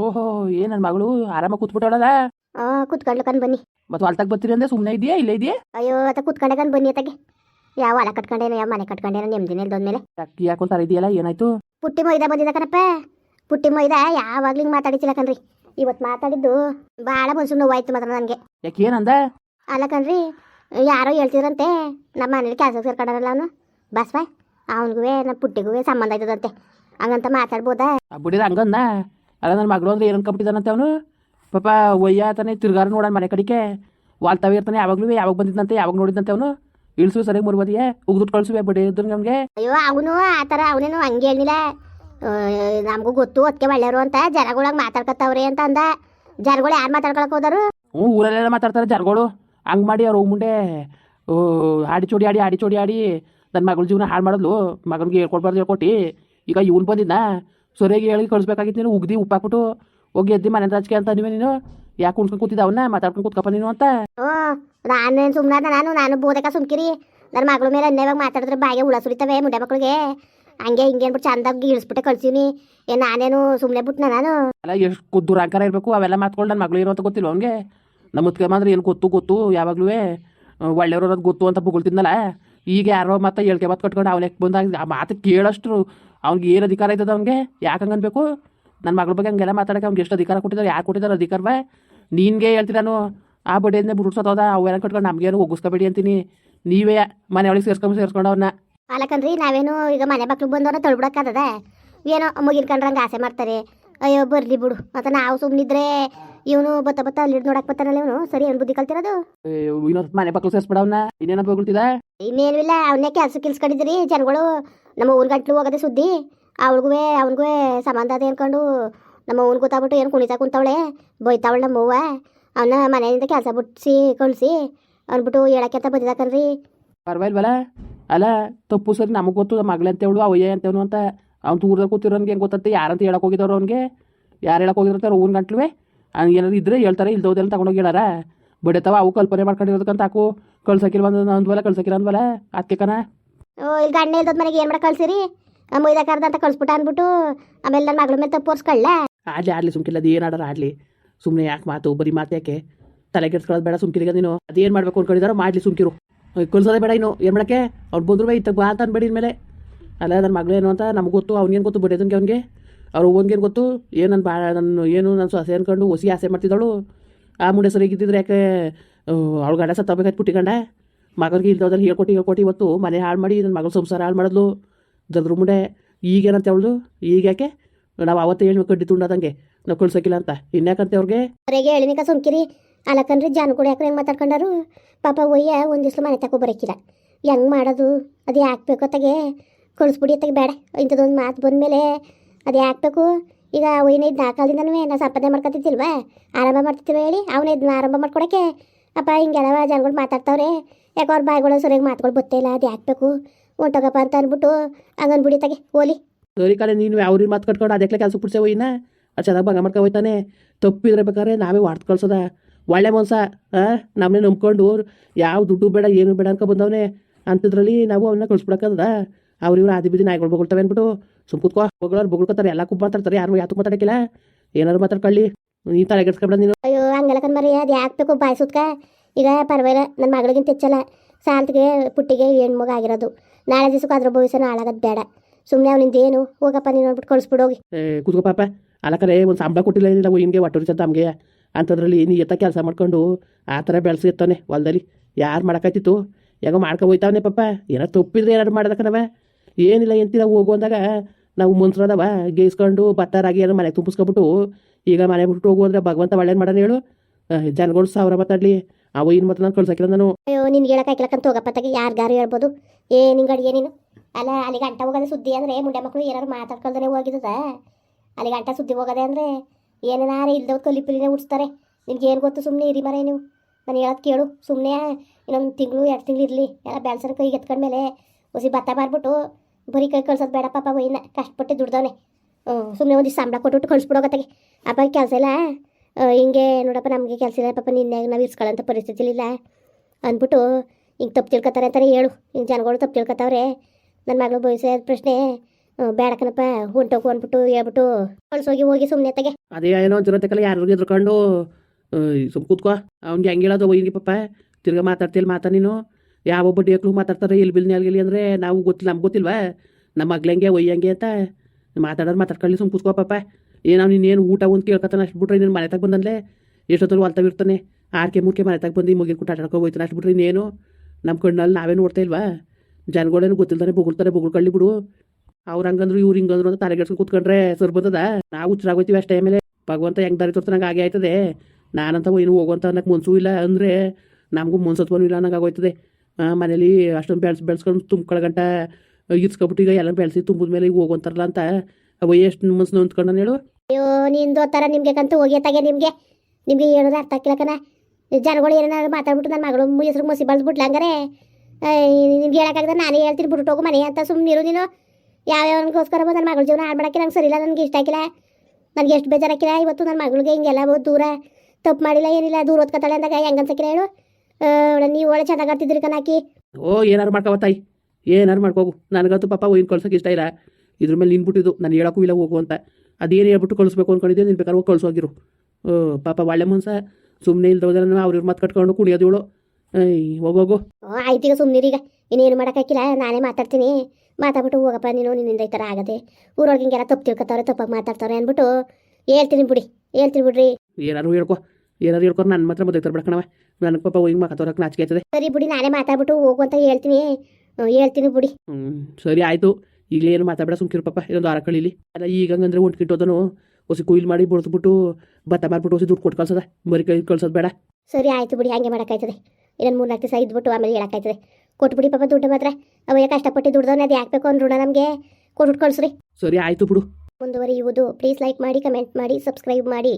ಓಹೋ ಏನ್ ನನ್ನ ಮಗಳು ಆರಾಮ ಕೂತ್ಬಿಟ್ಟವಳಲ್ಲ ಆ ಕುತ್ಕೊಂಡ್ಲಕನ್ ಬನ್ನಿ. ಮತ್ತೆ ಹೊಲ್ತಾಗ ಬರ್ತೀರಿ ಅಂದ್ರೆ ಸುಮ್ಮನೆ ಇದೆಯಾ ಇಲ್ಲೇ ಇದೆಯಾ ಅಯ್ಯೋ ಅತ್ತ ಕುತ್ಕೊಂಡಕನ್ ಬನ್ನಿ ಅತ್ತಗೆ. ಯಾವ ಹೊಲ ಕಟ್ಕೊಂಡೇನೋ ಯಾವ ಮನೆ ಕಟ್ಕೊಂಡೇನೋ ನೆಮ್ಮದಿನ ಇಲ್ದೋದ್ಮೇಲೆ ಅಕ್ಕಿ ಯಾಕೊಂತಾರ ಇದೆಯಲ್ಲ ಏನಾಯ್ತು? ಪುಟ್ಟಿ ಮೊಯ್ದ ಬಂದಿದ್ದ ಕಣಪ್ಪ. ಪುಟ್ಟಿ ಮೊಯ್ದ ಯಾವಾಗ್ಲಿಂಗ್ ಮಾತಾಡಿತಿಲ್ಲ ಕಣ್ರಿ. ಇವತ್ತು ಮಾತಾಡಿದ್ದು ಭಾಳ ಮನ್ಸು ನೋವಾಯ್ತು ಮಾತ್ರ ನನಗೆ. ಯಾಕೆ ಏನಂದ? ಅಲ್ಲ ಕಣ್ರಿ ಯಾರೋ ಹೇಳ್ತಿದ್ರಂತೆ ನಮ್ಮ ಮನೇಲಿ ಕೆಲಸ ಸೇರ್ಕೊಂಡಾರಲ್ಲ ಅವನು. ಬಸ್ವ ಅವನಿಗೂ ನಮ್ಮ ಪುಟ್ಟಿಗೂ ಸಂಬಂಧ ಆಯ್ತದಂತೆ ಹಂಗಂತ ಮಾತಾಡ್ಬೋದಾ? ಆ ಬುಡಿದ ಹಂಗಂದ? ಅಲ್ಲ ನನ್ನ ಮಗಳು ಅಂದ್ರೆ ಏನು ಅನ್ಕೊಂಬಿಟ್ಟಿದ್ದಾನಂತೆ ಅವನು ಪಾಪ ಒಯ್ಯ ತಾನೆ ತಿರ್ಗಾರ ನೋಡೋಣ ಮನೆ ಕಡೆಗೆ ವಾಲ್ತಾವೆ ಇರ್ತಾನೆ ಯಾವಾಗ್ಲೂ ಯಾವಾಗ ಬಂದಿದ್ದಂತೆ ಯಾವಾಗ ನೋಡಿದಂತೆ ಅವನು ಇಳಿಸು ಸರಿ ಮುರ್ಬದಿಯೇ ಉಗ್ದುಟ್ ಕಳಿಸುವೆ ಬಡಿ ಇದ್ರು ನಮಗೆ. ಅಯ್ಯೋ ಅವನು ಆ ಥರ ಅವನೇನು ಹಂಗೆ ಹೇಳಿಲ್ಲ ನಮಗೂ ಗೊತ್ತು ಅದಕ್ಕೆ ಒಳ್ಳೆಯವರು ಅಂತ ಜನಗಳಾಗ ಮಾತಾಡ್ಕತ್ತವ್ರಿ ಅಂತ ಅಂದ. ಜನಗಳು ಯಾರು ಮಾತಾಡ್ಕೊಳಕ್ ಹೋದರು? ಹ್ಞೂ ಊರಲ್ಲೆಲ್ಲ ಮಾತಾಡ್ತಾರೆ ಜರ್ಗಳು ಹಂಗೆ ಮಾಡಿ ಅವ್ರು ಮುಂದೆ ಓ ಆಡಿ ಚೋಡಿ ಆಡಿ ಹಾಡಿ ಚೋಡಿ ಆಡಿ ನನ್ನ ಮಗಳ ಜೀವನ ಹಾಳು ಮಾಡಿದ್ಲು. ಮಗನಿಗೆ ಹೇಳ್ಕೊಡ್ಬಾರ್ದು ಹೇಳ್ಕೊಟ್ಟು. ಈಗ ಇವ್ನು ಬಂದಿದ್ದ ಸರಿಯಾಗಿ ಹೇಳಿ ಕಳಿಸ್ಬೇಕಾಗಿತ್ತು ನೀನು ಉಗ್ದಿ ಉಪ್ಪಾಕ್ಬಿಟ್ಟು ಹೋಗಿ ಎದ್ದಿ ಮನೆ ರಾಜಕೀಯ ಅಂತ ನೀವೇ ನೀನು. ಯಾಕೆ ಉಣ್ಕೊಂಡು ಕೂತಿದ್ದ ಅವನ್ನ? ಮಾತಾಡ್ಕೊಂಡು ಕೂತ್ಕಪ್ಪ ನೀನು ಅಂತ. ನಾನೇನು ಸುಮ್ಮನೆ ನಾನು ನಾನು ಬೋದಕ ಸುಮ್ಕಿರಿ. ನನ್ನ ಮಗಳ ಮೇಲೆ ಅನ್ನೇವಾಗ ಮಾತಾಡಿದ್ರೆ ಬಾಯಿಗೆ ಹುಳ ಸುರಿತವೆ ಮುಂಡೆ ಮಕ್ಕಳಿಗೆ ಹಂಗೆ ಹಿಂಗೆ ಅಂದ್ಬಿಟ್ಟು ಚಂದಾಗಿ ಇಳಿಸ್ಬಿಟ್ಟೆ ಕಳ್ಸೀನಿ. ಏ ನಾನೇನು ಸುಮ್ಮನೆ ಬಿಟ್ನ ನಾನು? ಅಲ್ಲ ಎಷ್ಟು ದುರಾಂಕಾರ ಇರಬೇಕು ಅವೆಲ್ಲ ಮಾತ್ಕೊಂಡು ನನ್ನ ಮಗಳು ಇರೋ ಅಂತ ಗೊತ್ತಿಲ್ಲ ಅವನಿಗೆ? ನಮ್ಮ ಮುತ್ಕ ಅಂದ್ರೆ ಏನು ಗೊತ್ತು ಗೊತ್ತು ಯಾವಾಗ್ಲೂ ಒಳ್ಳೆಯವರು ಅನ್ನೋದು ಗೊತ್ತು ಅಂತ ಬುಗುಳ್ತಿದ್ನಲ್ಲ. ಈಗ ಯಾರೋ ಮತ್ತೆ ಹೇಳ್ಕೆ ಮತ್ತೆ ಕಟ್ಕೊಂಡು ಅವ್ನ ಬಂದಾಗ ಮಾತು ಕೇಳಷ್ಟು ಅವ್ನಿಗೆ ಏನು ಅಧಿಕಾರ ಆಯ್ತದ ಅವ್ನಿಗೆ ಯಾಕೆ ಹಂಗೆ ಅನ್ಬೇಕು? ನನ್ನ ಮಗಳ ಬಗ್ಗೆ ಹಂಗೆಲ್ಲ ಮಾತಾಡೋಕೆ ಅವ್ನಿಗೆ ಎಷ್ಟು ಅಧಿಕಾರ ಕೊಟ್ಟಿದ್ದಾರೆ ಯಾರು ಕೊಟ್ಟಿದ್ದಾರೆ ಅಧಿಕಾರವ? ನಿನ್ಗೆ ಹೇಳ್ತೀನಿ ನಾನು. ಆ ಬಡ್ಡಿಯನ್ನೇ ಬಿಡ್ಸೋದ ಅವೆಲ್ಲ ಕಟ್ಕೊಂಡು ನಮಗೇನು ಒಗ್ಗಿಸ್ಕೋಬೇಡಿ ಅಂತೀನಿ. ನೀವೇ ಮನೆ ಒಳಗೆ ಸೇರ್ಸ್ಕೊಂಡು ಸೇರ್ಸ್ಕೊಂಡು ಅವ್ರನ್ನ ಅಲ್ಲಕಂದ್ರಿ ನಾವೇನು ಈಗ ಮನೆ ಮಕ್ಳು ಬಂದವ್ರ ತೊಳ್ಬಿಡಕ್ಕದ ಏನೋ ಮುಗಿಲ್ ಕಂಡ್ರಂಗೆ ಆಸೆ ಮಾಡ್ತಾರೆ. ಅಯ್ಯೋ ಬರ್ಲಿ ಬಿಡು. ಮತ್ತೆ ನಾವು ಸುಮ್ಮನಿದ್ರೆ ಇವನು ಬತ್ತ ಬತ್ತ ಅಲ್ಲಿ ನೋಡಕ್ ಬತ್ತಾನಲ್ಲ ಇವನು? ಸರಿ ಅವ್ನು ಬುದ್ಧಿ ಕಲ್ತಿರೋದು? ಇನ್ನೊಂದು ಮನೆ ಪಕ್ಕಲು ಸೇರಿಸ್ಬಿಡ ಅವನ್ನ ಇನ್ನೇನಪ್ಪ ಬೊಗಳ್ತಿದ ಇನ್ನೇನು ಇಲ್ಲ ಅವನ್ನೇ ಕೆಲಸ ಕಿಲ್ಸ್ಕೊಂಡಿದ್ರಿ ಜನಗಳು ನಮ್ಮ ಊರ್ ಗಂಟ್ಲು ಹೋಗದೆ ಸುದ್ದಿ. ಅವ್ಳಿಗೂ ಅವ್ನಿಗೂ ಸಂಬಂಧ ಅದೇ ಅನ್ಕೊಂಡು ನಮ್ಮ ಊನ್ ಗೊತ್ತಾಗ್ಬಿಟ್ಟು ಏನು ಕುಣಿತಾ ಕುಂತವಳೆ ಬೈತಾವಳೆ ನಮ್ಮ ಅವ್ವ. ಅವನ್ನ ಮನೆಯಿಂದ ಕೆಲಸ ಬಿಟ್ಸಿ ಕಳಿಸಿ. ಅನ್ಬಿಟ್ಟು ಹೇಳಕ್ಕೆ ಅಂತ ಬಂದಿದ್ದಾಕನ್ರಿ ಪರವಾಗಿಲ್ವಲ್ಲ? ಅಲ್ಲ ತಪ್ಪು ಸರಿ ನಮಗೆ ಗೊತ್ತು ನಮ್ಮ ಹೇಳು ಅವಯ್ಯ ಅಂತೇವನು ಅಂತ. ಅವ್ನು ದೂರದಲ್ಲಿ ಕೂತಿರೋನ್ಗೆ ಹೆಂಗೆ ಗೊತ್ತಂತೆ? ಯಾರಂತ ಹೇಳಕ್ಕೆ ಹೋಗಿದ್ದವ್ರು ಅವ್ನಿಗೆ? ಯಾರು ಹೇಳಕ್ ಹೋಗಿರ್ತಾರೆ ಅವ್ನ ಗಂಟ್ಲುವೆ? ಏನಾದ್ರು ಇದ್ರೆ ಹೇಳ್ತಾರೆ ಇಲ್ದೋದೆಲ್ಲ ತಗೊಂಡೋಗಿ ಹೇಳಾರ? ಬಿಡತ್ತವ ಅವು ಕಲ್ಪನೆ ಮಾಡ್ಕೊಂಡಿರೋದಕ್ಕಂತ ಹಾಕು. ಕಳ್ಸಕ್ಕಿಲ್ಲ ಬಂದ ಅಂದ್ವಲ್ಲ ಕಳ್ಸಕ್ಕಿಲ್ಲ ಅಂದ್ವಲ್ಲ ಅದಕ್ಕೆ ಕಣ. ಓ ಇಲ್ಲಿ ಗಂಡ ಇಲ್ದೋದ್ ಮನೆಗೆ ಏನು ಮಾಡಕ್ಕೆ ಕಳ್ಸಿರಿ? ಮೊಯ್ದ ಕರ್ದ ಅಂತ ಕಳ್ಸ್ಬಿಟ್ಟ ಅಂದ್ಬಿಟ್ಟು ಆಮೇಲೆ ನನ್ನ ಮಗಳ ಮೇಲೆ ತಪ್ಪೋರ್ಸ್ಕೊಳ್ಳ? ಆಡ್ಲಿ ಆಡ್ಲಿ ಸುಮ್ಕಿಲ್ಲ ಅದು ಏನಾಡಾರ ಆಡ್ಲಿ. ಸುಮ್ಮನೆ ಯಾಕೆ ಮಾತು ಬರೀ ಮಾತು ಯಾಕೆ? ತಲೆ ಕೆಡ್ಸ್ಕೊಳ್ಳೋದು ಬೇಡ ಸುಮ್ಕಿರಿಗ ನೀನು. ಅದೇನು ಮಾಡ್ಬೇಕು ಅನ್ಕೊಂಡಿದಾರೋ ಮಾಡ್ಲಿ ಸುಮ್ಕಿರು. ಕಳ್ಸೋದೇ ಬೇಡ ಇನ್ನು ಏನು ಮಾಡಕ್ಕೆ? ಅವ್ರು ಬಂದ್ರು ಇತ್ತ ಬಾ ಅಂತ ಅನ್ಬೇಡಿ ಮೇಲೆ. ಅಲ್ಲ ನನ್ನ ಮಗಳು ಏನು ಅಂತ ನಮ್ಗೆ ಗೊತ್ತು ಅವ್ನಿಗೇನು ಗೊತ್ತು ಬಡಿಯೋದನ್ಗೆ ಅವ್ನಿಗೆ? ಅವ್ರು ಅವ್ನಿಗೇನು ಗೊತ್ತು ಏನು ಬಾ ನನ್ನ ಏನು ನನ್ನ ಸೊಸೆ ಅನ್ಕೊಂಡು ಹೊಸಿ ಆಸೆ ಮಾಡ್ತಿದ್ದಳು ಆ ಮುಂಡೆ ಸರಿಗಿದ್ದಿದ್ರೆ ಯಾಕೆ ಅವಳು ಗಂಡ ಸತ್ತೋಬೇಕಾಯ್ತು ಪುಟ್ಟಿಗಂಡ ಮಗನಿಗೆ ಇಲ್ದೋದಲ್ಲಿ ಹೇಳ್ಕೊಟ್ಟು ಹೇಳ್ಕೊಟ್ಟು ಇವತ್ತು ಮನೆ ಹಾಳು ಮಾಡಿ ನನ್ನ ಮಗಳ ಸಂಸಾರ ಹಾಳು ಮಾಡಿದ್ಲು. ಜದ್ರ ಮುಂಡೆ. ಈಗೇನಂತೆ ಅವಳು ಈಗ ಯಾಕೆ? ನಾವು ಅವತ್ತೇ ಹೇಳಿ ಕಡ್ಡಿ ತುಂಡದಂಗೆ. ನಾವು ಕಳ್ಸೋಕಿಲ್ಲ ಅಂತ. ಇನ್ಯಾಕಂತೆ ಅವ್ರಿಗೆ? ಅವರಿಗೆ ಹೇಳಿನಿಕ ಸುಮ್ಕಿರಿ ಜಾನ್ ಕೊಡಿ ಯಾಕೆ ಹೆಂಗೆ ಮಾತಾಡ್ಕೊಂಡಾರು? ಪಾಪ ಒಯ್ಯ ಒಂದು ದಿವ್ಸ ಮನೆ ತಗೋ ಬರೋಕ್ಕಿಲ್ಲ ಹೆಂಗೆ ಮಾಡೋದು? ಅದು ಯಾಕೆ ಬೇಕು ಅತ್ತಾಗೆ? ಕಳಿಸ್ಬಿಡಿ ಬೇಡ. ಇಂಥದ್ದೊಂದು ಮಾತು ಬಂದಮೇಲೆ ಅದು ಯಾಕೆ ಈಗ ಒಯ್ನ ಇದ್ದ ನಾಲ್ಕಾಲ್ದಿಂದನೂ ನಾ ಸಂಪಾದನೆ ಮಾಡ್ಕೊತಿದ್ದಿಲ್ವಾ? ಆರಂಭ ಮಾಡ್ತಿದ್ದೀವ ಹೇಳಿ? ಅವನ ಇದ್ನ ಆರಂಭ ಮಾಡ್ಕೊಡಕ್ಕೆ? ಅಪ್ಪ ಹಿಂಗೆಲ್ಲವ ಜನಗಳು ಮಾತಾಡ್ತಾವ್ರೆ. ಯಾಕೆ ಅವ್ರ ಬಾಯಿಗಳು ಸರಿಯಾಗಿ ಮಾತುಗಳು ಗೊತ್ತೇ ಅದು ಯಾಕೆ ಬೇಕು? ಹೊಂಟೋಗಪ್ಪ ಅಂತ ಅಂದ್ಬಿಟ್ಟು ಹಂಗನ್ಬಿಡಿ ತಗೆ, ಓಲಿ. ಸರಿ ಕಡೆ ನೀನು ಅವ್ರಿಗೆ ಮಾತು ಕಟ್ಕೊಂಡು ಅದಕ್ಕೆ ಕೆಲಸ ಬಿಡ್ಸೇ ಹೋಯ್ನ ಅದು ಚೆನ್ನಾಗಿ ಬಂಗ ಮಾಡ್ಕೊ ಹೋಯ್ತಾನೆ. ತಪ್ಪಿದ್ರೆ ಬೇಕಾದ್ರೆ ನಾವೇ ವಾಡ್ದು ಕಳ್ಸೋದ. ಒಳ್ಳೆ ಮನ್ಸ ನಮ್ಮನ್ನೇ ನಂಬ್ಕೊಂಡು ಯಾವ ದುಡ್ಡು ಬೇಡ, ಏನು ಬೇಡ ಅನ್ಕೊ ಬಂದವನೇ. ಅಂಥದ್ರಲ್ಲಿ ನಾವು ಅವನ್ನ ಕಳ್ಸ್ಬಿಡಕ್ಕದ ಅವ್ರಿವ್ರು ಆದಿ ಬೀದಿ ನಾಯಿಗಳು ಬೊಗಳ್ತವೆ ಅಂದ್ಬಿಟ್ಟು ಸುಮ್ ಕೂತ್ಕೋ ಬೊಗಳವ್ರು ಬೊಗಳ್ಕೊತಾರೆ ಎಲ್ಲ ಕುಪ್ ಮಾತಾಡ್ತಾರೆ ಯಾರು ಯಾತು ಮಾತಾಡಕ್ಕಿಲ್ಲ. ಏನಾರು ಮಾತಾಡ್ಕೊಳ್ಳಿ ನೀ ತಲೆಗೆಡ್ಸ್ಕೊಬೇಡ ನೀನು. ಅಯ್ಯೋ ಹಂಗೆಲ್ಲ ಕಣ್ಮರಿ ಅದು ಯಾಕೆ ಬೇಕು ಬಾಯಿ ಸುತ್ಕ? ಈಗ ಪರವಾಗಿಲ್ಲ ನನ್ನ ಮಗಳಿಗಿಂತ ಹೆಚ್ಚಲ್ಲ. ಸಾಲ್ತಿಗೆ ಪುಟ್ಟಿಗೆ ಹೆಣ್ಮಗ ಆಗಿರೋದು. ನಾಳೆ ದಿವಸಕ್ಕೂ ಅದ್ರ ಭವಿಷ್ಯನ ಹಾಳಾಗದ್ ಬೇಡ. ಸುಮ್ಮನೆ ಅವನಿಂದ ಏನು? ಹೋಗಪ್ಪ ನೀನು ನೋಡ್ಬಿಟ್ಟು ಕಳಿಸ್ಬಿಡು ಹೋಗಿ. ಏ ಕೂತ್ಕೋ ಪಾಪ. ಅಲ್ಲಕರೆ ಒಂದು ಸಂಬಳ ಕೊಟ್ಟಿಲ್ಲ ಏನಿಲ್ಲ ಹಿಂಗೆ ಒಟ್ಟು ಚಂದ ನಮಗೆ. ಅಂಥದ್ರಲ್ಲಿ ನೀ ಎತ್ತ ಕೆಲಸ ಮಾಡ್ಕೊಂಡು ಆ ಥರ ಬೆಳೆಸಿರ್ತಾನೆ ಹೊಲದಲ್ಲಿ. ಯಾರು ಮಾಡೋಕ್ಕಾಯ್ತಿತ್ತು ಯಾಕೋ ಮಾಡ್ಕೊ ಹೋಯ್ತಾವನೆ ಪಾಪ. ಏನಾರು ತಪ್ಪಿದ್ರೆ ಏನಾರು ಮಾಡೋದಕ್ಕನವ ಏನಿಲ್ಲ ಎಂತಿಲ್ಲ ಹೋಗು ಅಂದಾಗ ನಾವು ಮುನ್ಸ್ರದವ ಗೇಯಿಸ್ಕೊಂಡು ಭತ್ತ ರಾಗಿ ಏನೋ ಮನೆಗೆ ತುಂಬಿಸ್ಕೊಬಿಟ್ಟು ಈಗ ಮನೆ ಬಿಟ್ಟು ಹೋಗು ಅಂದರೆ ಭಗವಂತ ಒಳ್ಳೇದು ಮಾಡೋಣ ಹೇಳು. ಜನಗಳು ಸಾವಿರ ಮಾತಾಡಲಿ ಅವು ಏನು ಮತ್ತೆ ನಾನು ಕಳ್ಸಕ್ಕಿಲ್ಲ ನಾನು. ಅಯ್ಯೋ, ನಿನ್ಗೆ ಹೇಳಕ್ಕೆ ಹಾಕಿಲಕ್ಕಂತ ಹೋಗಪ್ಪ ತಗೆ ಯಾರಿಗಾರು ಹೇಳ್ಬೋದು. ಏ, ನಿಂಗೆ ಅಡಿಗೆ ನೀನು? ಅಲ್ಲ ಅಲ್ಲಿಗೆ ಅಂಟ ಹೋಗೋದು ಸುದ್ದಿ ಅಂದರೆ ಮುಂಡೆ ಮಕ್ಕಳು ಏನಾರು ಮಾತಾಡ್ಕೊಳ್ದೇ ಹೋಗಿದ್ದದ ಅಲ್ಲಿಗೆ ಅಂಟ ಸುದ್ದಿ ಹೋಗೋದೆ ಅಂದರೆ ಏನೇನಾರು ಇಲ್ದವ್ ಕಲಿಪಿಲಿನೇ ಉಡ್ಸ್ತಾರೆ. ನಿನ್ಗೆ ಏನು ಗೊತ್ತು ಸುಮ್ಮನೆ ಇರಿ ಮರೆ ನೀವು. ನಾನು ಹೇಳೋದು ಕೇಳು. ಸುಮ್ಮನೆ ಇನ್ನೊಂದು ತಿಂಗಳು, ಎರಡು ತಿಂಗಳು ಇರಲಿ. ಎಲ್ಲ ಬೆಳ್ಸರ ಕೈಗೆ ಎತ್ಕೊಂಡ್ಮೇಲೆ ಹೊಸಿ ಭತ್ತ ಮಾರ್ಬಿಟ್ಟು ಬರೀ ಕೈ ಕಳ್ಸೋದು ಬೇಡ ಪಾಪ ಒಯ್ನ ಕಷ್ಟಪಟ್ಟು ದುಡ್ದವನೆ. ಸುಮ್ಮನೆ ಒಂದು ಸಂಬಳ ಕೊಟ್ಬಿಟ್ಟು ಕಳಿಸ್ಬಿಡೋಗತ್ತಾಗೆ ಅಪ್ಪ ಕೆಲಸ ಇಲ್ಲ? ಹಿಂಗೆ ನೋಡಪ್ಪ, ನಮಗೆ ಕೆಲಸ ಇಲ್ಲ. ಪಾಪ, ನಿನ್ನೆ ನಾವು ಇರ್ಸ್ಕೊಳ್ಳೋಂಥ ಪರಿಸ್ಥಿತಿಲಿಲ್ಲ ಅಂದ್ಬಿಟ್ಟು ಹಿಂಗೆ ತಪ್ಪು ತಿಳ್ಕೊತಾರೆ ಅಂತಾರೆ ಹೇಳು. ಹಿಂಗೆ ಜನಗಳು ತಪ್ಪು ತಿಳ್ಕೊತಾವ್ರೆ. ನನ್ನ ಮಗಳು ಬಯಸೋ ಪ್ರಶ್ನೆ? ಬೇಡಕನಪ್ಪ ಹೊಂಟೋಗು ಅಂದ್ಬಿಟ್ಟು ಹೇಳ್ಬಿಟ್ಟು ಕಳ್ಸೋಗಿ ಹೋಗಿ ಸುಮ್ಮನೆ ತಗೆ ಅದೇ ಏನೋ ಜೊತೆಕಲ್ಲ ಯಾರು ಎದುರ್ಕೊಂಡು ಸುಮ್ ಕೂತ್ಕೋ. ಅವ್ನಿಗೆ ಹೆಂಗೆ ಹೇಳೋದು ಹೋಗಿ ಪಾಪ. ತಿರ್ಗಾ ಮಾತಾಡ್ತಿಲ್ಲ ಮಾತಾ ನೀನು. ಯಾವ ಬಡ್ಡಿ ಮಾತಾಡ್ತಾರೆ ಇಲ್ಲಿ ಬಿಲ್ ಅಲ್ಲಿ ಅಂದರೆ ನಾವು ಗೊತ್ತಿಲ್ಲ, ನಮ್ಗೆ ಗೊತ್ತಿಲ್ವಾ? ನಮ್ಮ ಮಗ್ಳಂಗೆ, ಒಯ್ಯಂಗೆ ಅಂತ ಮಾತಾಡೋರು ಮಾತಾಡ್ಕೊಳ್ಳಿ ಸುಮ್ಮ ಕೂತ್ಕೋ ಪಾಪ. ಏನೋ ನೀನೇನು ಊಟ ಒಂದು ಕೇಳ್ಕೊತಾನೆ ಅಷ್ಟು ಬಿಟ್ರೆ ನೀನು ಮನೆ ಬಂದಲ್ಲೇ ಎಷ್ಟೊತ್ತಲ್ಲಿ ಹೊಲ್ತಾವಿರ್ತಾನೆ ಆರ್ಕೆ ಮೂರ್ಕೆ ಮನೆ ತಕ್ಕ ಬಂದು ಮುಗಿಲ್ ಕೂಟ ಆಟಾಡ್ಕೊ ಹೋಯ್ತಾನೆ. ಅಷ್ಟು ಬಿಟ್ರೆ ಇನ್ನೇನು? ನಮ್ಮ ಕಣ್ಣಲ್ಲಿ ನಾವೇ ನೋಡ್ತಾ ಇಲ್ವಾ? ಜನಗಳೇನು ಗೊತ್ತಿಲ್ದಾನೆ ಬೊಗಳ್ತಾರೆ, ಬೊಗಳ್ಕೊಳ್ಳಿ ಬಿಡು. ಅವ್ರು ಹಂಗಂದ್ರು, ಇವ್ರು ಹಿಂಗಂದ್ರು ಅಂತ ತಲೆಗೆಡ್ಸ್ಕೊಂಡು ಕೂತ್ಕೊಂಡ್ರೆ ಸರ್ ಬಂದದ? ನಾವು ಹುಚ್ಚರಾಗೋಯ್ತೀವಿ ಅಷ್ಟೇ ಆಮೇಲೆ. ಭಗವಂತ ಹೆಂಗೆ ದಾರಿ ತೋರ್ತಾನಂಗೆ ಹಾಗೆ ಆಯ್ತದೆ. ನಾನಂತ ಏನು ಹೋಗೋಂತ ಅನ್ನಕ್ಕೆ ಮನಸ್ಸೂ ಇಲ್ಲ ಅಂದರೆ ನಮಗೂ ಮನ್ಸತ್ವನೂ ಇಲ್ಲ ಅನ್ನಂಗೆ ಆಗೋಯ್ತದೆ. ಮನೇಲಿ ಅಷ್ಟೊಂದು ಬೆಳ್ಸ್, ಬೆಳ್ಸ್ಕೊಂಡು ತುಂಬ್ಕೊಳಗಂಟ ಇಸ್ಕೊಬಿಟ್ಟು ಈಗ ಎಲ್ಲ ಬೆಳೆಸಿ ತುಂಬಿದ ಮೇಲೆ ಈಗ ಹೋಗೋಂತಾರಲ್ಲ ಅಂತ ಅವ ಎಷ್ಟು ಮನ್ಸು ನಾನು ಹೇಳು. ಅಯ್ಯೋ, ನಿಂದು ಥರ ನಿಮಗೆ ಕಂತು ಹೋಗಿ ತಗೆ ನಿಮಗೆ. ನಿಮಗೆ ಹೇಳೋದು ಅರ್ಥ ಆಗ್ತಿಲ್ಲಕನ ಜನಗಳು ಏನಾದ್ರು ಮಾತಾಡ್ಬಿಟ್ಟು ನನ್ನ ಮಗಳು ಹೆಸರು ಮುಸಿ ಬಳಸ್ಬಿಟ್ಲ ಹಂಗಾರೆ? ನಿಮ್ಗೆ ಹೇಳಕ್ಕಾಗದ ನಾನೇ ಹೇಳ್ತೀನಿ ಬಿಟ್ಟು ಹೋಗು ಮನೆ ಅಂತ ಸುಮ್ಮನಿರು ನೀನು. ಯಾವ್ಯಾವನಿಗೋಸ್ಕರ ನನ್ನ ಮಗಳ ಜೀವನ ಆಡ್ಬಿಡಕ್ಕೆ ನಂಗೆ ಸರಿಯಿಲ್ಲ ನನಗೆ ಇಷ್ಟ ಆಗಿಲ್ಲ. ನನಗೆ ಎಷ್ಟು ಬೇಜಾರಾಕಿಲ್ಲ ಇವತ್ತು ನನ್ನ ಮಗಳಿಗೆ ಹಿಂಗೆಲ್ಲ ದೂರ ತಪ್ಪು ಮಾಡಿಲ್ಲ, ಏನಿಲ್ಲ, ದೂರ ಓದ್ಕೊತಾಳೆ ಅಂದಾಗ ಹೆಂಗೆ ಹೇಳು. ನೀವು ಒಳ್ಳೆ ಚೆನ್ನಾಗಿ ಆಡ್ತಿದ್ರಿ ಕಣಾಕಿ. ಓ ಏನಾರು ಮಾಡ್ಕೋ ತಾಯಿ. ಏನಾರು ಮಾಡ್ಕೋಗು ನನಗಂತೂ ಪಾಪ ಹೋಗಿ ಕಳ್ಸೋಕೆ ಇಷ್ಟ ಇಲ್ಲ. ಇದ್ರ ಮೇಲೆ ನಿನ್ಬಿಟ್ಟಿದ್ದು ನಾನು ಹೇಳೋಕ್ಕೂ ಇಲ್ಲ ಹೋಗು ಅಂತ. ಅದೇನು ಹೇಳ್ಬಿಟ್ಟು ಕಳಿಸ್ಬೇಕು ಅಂದ್ಕೊಂಡಿದ್ದೆ ನಿನ್ ಬೇಕಾದ್ರೆ ಹೋಗಿ ಕಳ್ಸೋಗಿರು ಓ ಪಾಪ ಒಳ್ಳೆ ಮನ್ಸ. ಸುಮ್ಮನೆ ಇಲ್ದೋದ್ರೆ ಅವ್ರ ಇವ್ರ ಮಾತು ಕಟ್ಕೊಂಡು ಕುಣಿಯೋದೇಳು ಹೋಗೋಗು ಆಯ್ತೀಗ ಸುಮ್ಮನೆ ಈಗ ಇನ್ನೇನು ಮಾಡೋಕ್ಕಾಗಿಲ್ಲ ನಾನೇ ಮಾತಾಡ್ತೀನಿ. ಮಾತಾಡ್ಬಿಟ್ಟು ಹೋಗಪ್ಪ ನೀನು ನಿನ್ನಿಂದ ಈ ಥರ ಆಗದೆ. ಊರೊಳಗೆ ಹಿಂಗೆಲ್ಲ ತಪ್ಪು ತಿಳ್ಕೊತಾವ್ರೆ ತಪ್ಪಾಗಿ ಮಾತಾಡ್ತಾರೆ ಅಂದ್ಬಿಟ್ಟು ಹೇಳ್ತೀನಿ ಬಿಡಿ. ಹೇಳ್ತೀನಿ ಬಿಡ್ರಿ. ಏನಾರು ಹೇಳ್ಕೊ. ಏನಾರು ಹೇಳ್ಕೊ ನನ್ನ ಮಾತ್ರ ಮದುವೆ ತರ್ಬಿಡಕಣವ ನನಗೆ ಪಾಪ ಹೋಗಿ ಮಾತಾಡೋಕೆ ನಾಚಿಕೆ ಆಯ್ತದೆ. ಸರಿ ಬಿಡಿ ನಾನೇ ಮಾತಾಡ್ಬಿಟ್ಟು ಹೋಗು ಅಂತ ಹೇಳ್ತೀನಿ. ಹೇಳ್ತೀನಿ ಬಿಡಿ. ಹ್ಞೂ ಸರಿ ಆಯಿತು. ಈಗಲೇ ಏನು ಮಾತಾಡ ಸುಮ್ಕಿರು ಪಾಪ ಇನ್ನೊಂದು ವಾರ ಕಳಿಲಿ. ಅಲ್ಲ ಈಗ ಹಂಗಂದ್ರೆ ಒಂಟು ಕಿಟ್ಟೋದನು ಹೊಸಿ ಕುಯ್ಲು ಮಾಡಿ ಬಡ್ದ್ಬಿಟ್ಟು ಭತ್ತ ಮಾಡ್ಬಿಟ್ಟು ಹೊಸಿ ದುಡ್ಡು ಕೊಟ್ಟು ಕಳ್ಸದ. ಮರಿ ಕೈ ಕಳ್ಸೋದು ಬೇಡ. ಸರಿ ಆಯ್ತು ಬಿಡಿ ಹಂಗೆ ಮಾಡೋಕ್ಕಾಯ್ತದೆ. ಇನ್ನೊಂದು ಮೂರು ನಾಲ್ಕು ದಿವಸ ಇದ್ಬಿಟ್ಟು ಆಮೇಲೆ ಹೇಳಕ್ಕಾಯ್ತದೆ. ಕೊಟ್ಬಿಡಿ ಪಾಪ ದುಡ್ಡು ಮಾತ್ರ. ಅವಯ್ಯ ಕಷ್ಟಪಟ್ಟು ದುಡ್ದವನ್ನ ಅದು ಯಾಕೆ ಬೇಕು ಅಂದ್ರೂ ನಮಗೆ? ಕೊಟ್ಬಿಟ್ಟು ಕಳಿಸ್ರಿ. ಸರಿ ಆಯಿತು ಬಿಡು. ಮುಂದುವರಿಯುವುದು. ಪ್ಲೀಸ್ ಲೈಕ್ ಮಾಡಿ ಕಮೆಂಟ್ ಮಾಡಿ ಸಬ್ಸ್ಕ್ರೈಬ್ ಮಾಡಿ.